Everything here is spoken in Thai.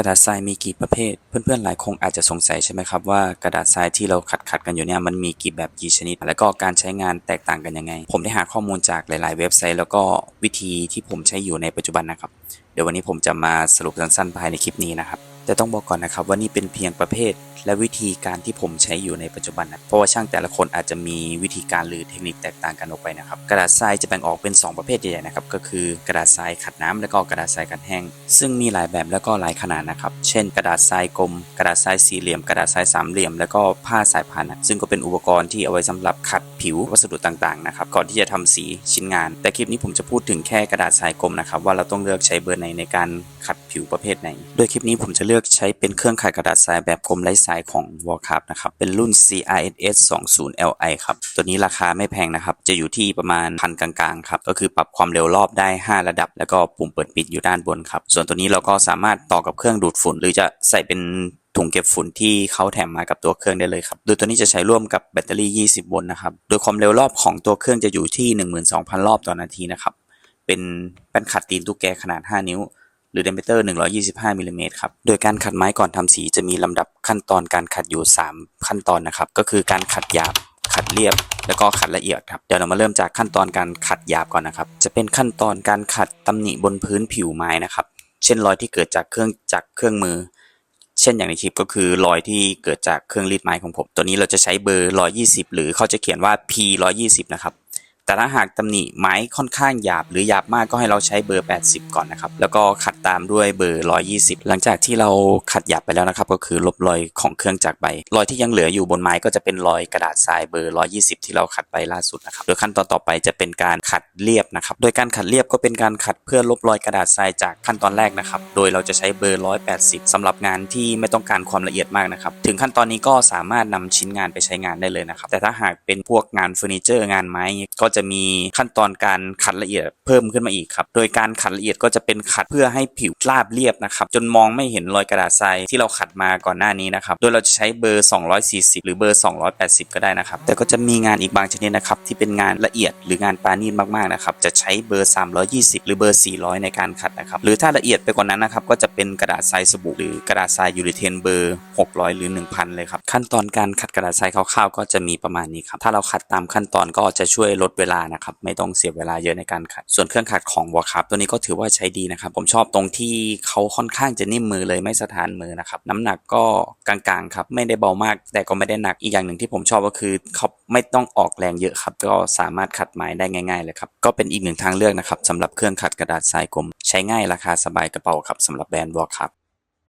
กระดาษทรายมีกี่ประเภท เพื่อนๆ หลายคงอาจจะสงสัยใช่ไหมครับว่ากระดาษทรายที่เราขัดขัดกันอยู่เนี่ยมันมีกี่แบบกี่ชนิด และก็การใช้งานแตกต่างกันยังไง ผมได้หาข้อมูลจากหลาย ๆ เว็บไซต์ แล้วก็วิธีที่ผมใช้อยู่ในปัจจุบันนะครับ เดี๋ยววันนี้ผมจะมาสรุปสั้นๆภายในคลิปนี้นะครับ แต่ต้องบอกก่อนนะครับว่านี่เป็นเพียงประเภทและวิธีการที่ผมใช้อยู่ในปัจจุบันนะเพราะว่าช่างแต่ละคนอาจจะมีวิธีการหรือเทคนิคแตกต่างกันออกไปนะครับกระดาษทรายจะแบ่งออกเป็น 2 ประเภทใหญ่ๆนะครับก็คือกระดาษทรายขัดน้ำแล้วก็กระดาษทรายขัดแห้ง ซึ่งมีหลายแบบแล้วก็หลายขนาดนะครับเช่น กระดาษทรายกลม กระดาษทรายสี่เหลี่ยม กระดาษทรายสามเหลี่ยม แล้วก็ผ้าสายพานนะซึ่งก็เป็นอุปกรณ์ที่เอาไว้สำหรับขัดผิววัสดุต่างๆนะครับก่อนที่จะทำสีชิ้นงาน แต่คลิปนี้ผมจะพูดถึงแค่กระดาษทรายกลมนะครับว่าเราต้องเลือกใช้เบอร์ไหนในการ ขัดผิวประเภทไหน โดยคลิปนี้ผมจะเลือกใช้เป็นเครื่องขัดกระดาษทรายแบบกลมไร้สายของ w a l c r a f t นะครับ เป็นรุ่น CRSS 20 Li ครับ ตัวนี้ราคาไม่แพงนะครับ จะอยู่ที่ประมาณพันกลางๆครับ ก็คือปรับความเร็วรอบได้ 5 ระดับ แล้วก็ปุ่มเปิดปิดอยู่ด้านบนครับ ส่วนตัวนี้เราก็สามารถต่อกับเครื่องดูดฝุ่น หรือจะใส่เป็นถุงเก็บฝุ่นที่เขาแถมมากับตัวเครื่องได้เลยครับ โดยตัวนี้จะใช้ร่วมกับแบตเตอรี่ 20 โวลต์นะครับ โดยความเร็วรอบของตัวเครื่องจะอยู่ที่ 12,000 รอบต่อนาทีนะครับ เป็นแป้นขัดตีนตุ๊กแกขนาด 5 นิ้ว หรือ diameter 125มิลลิเมตรครับ โดยการขัดไม้ก่อนทำสีจะมีลำดับขั้นตอนการขัดอยู่ 3 ขั้นตอนนะครับ ก็คือการขัดหยาบ ขัดเรียบ แล้วก็ขัดละเอียดครับ เดี๋ยวเรามาเริ่มจากขั้นตอนการขัดหยาบก่อนนะครับ จะเป็นขั้นตอนการขัดตำหนิบนพื้นผิวไม้นะครับ เช่นรอยที่เกิดจากเครื่องจักเครื่องมือ เช่นอย่างในคลิปก็คือรอยที่เกิดจากเครื่องรีดไม้ของผม ตัวนี้เราจะใช้เบอร์ 120 หรือเขาจะเขียนว่า P 120นะครับ แต่ถ้าหากตำหนิไม้ค่อนข้างหยาบหรือหยาบมากก็ให้เราใช้เบอร์ 80 ก่อนนะครับ แล้วก็ขัดตามด้วยเบอร์ 120 หลังจากที่เราขัดหยาบไปแล้วนะครับ ก็คือลบรอยของเครื่องจักรไปรอยที่ยังเหลืออยู่บนไม้ก็จะเป็นรอยกระดาษทรายเบอร์ 120 ที่เราขัดไปล่าสุดนะครับ โดยขั้นตอนต่อไปจะเป็นการขัดเรียบนะครับ โดยการขัดเรียบก็เป็นการขัดเพื่อลบรอยกระดาษทรายจากขั้นตอนแรกนะครับ โดยเราจะใช้เบอร์ 180สำหรับงานที่ไม่ต้องการความละเอียดมากนะครับ ถึงขั้นตอนนี้ก็สามารถนำชิ้นงานไปใช้งานได้เลยนะครับ แต่ถ้าหากเป็นพวกงานเฟอร์นิเจอร์งานไม้ก็จะมีขั้นตอนการขัดละเอียดเพิ่มขึ้นมาอีกครับ โดยการขัดละเอียดก็จะเป็นขัดเพื่อให้ผิวราบเรียบนะครับ จนมองไม่เห็นรอยกระดาษทรายที่เราขัดมาก่อนหน้านี้นะครับ โดยเราจะใช้เบอร์ 240 หรือเบอร์ 280 ก็ได้นะครับ แต่ก็จะมีงานอีกบางชนิดนะครับที่เป็นงานละเอียดหรืองานปาณีตมากๆนะครับ จะใช้เบอร์ 320 หรือเบอร์ 400 ในการขัดนะครับ หรือถ้าละเอียดไปกว่านั้นนะครับ ก็จะเป็นกระดาษทรายสบู่หรือกระดาษทรายยูริเทนเบอร์ 600 หรือ 1000 เลยครับ ขั้นตอนการขัดกระดาษทรายคร่าวๆก็จะมีประมาณนี้ครับ ถ้าเราขัดตามขั้นตอนก็จะช่วยลดเวลานะครับ ไม่ต้องเสียเวลาเยอะในการขัด ส่วนเครื่องขัดของวอคับตัวนี้ก็ถือว่าใช้ดีนะครับ ผมชอบตรงที่เขาค่อนข้างจะนิ่มมือเลยไม่สะท้านมือนะครับ น้ำหนักก็กลางๆครับ ไม่ได้เบามาก แต่ก็ไม่ได้หนักอีกอย่างหนึ่งที่ผมชอบก็คือเขาไม่ต้องออกแรงเยอะครับ ก็สามารถขัดไม้ได้ง่ายๆเลยครับ ก็เป็นอีกหนึ่งทางเลือกนะครับสำหรับเครื่องขัดกระดาษทรายกลม ใช้ง่ายราคาสบายกระเป๋าครับสำหรับแบรนด์วอคับ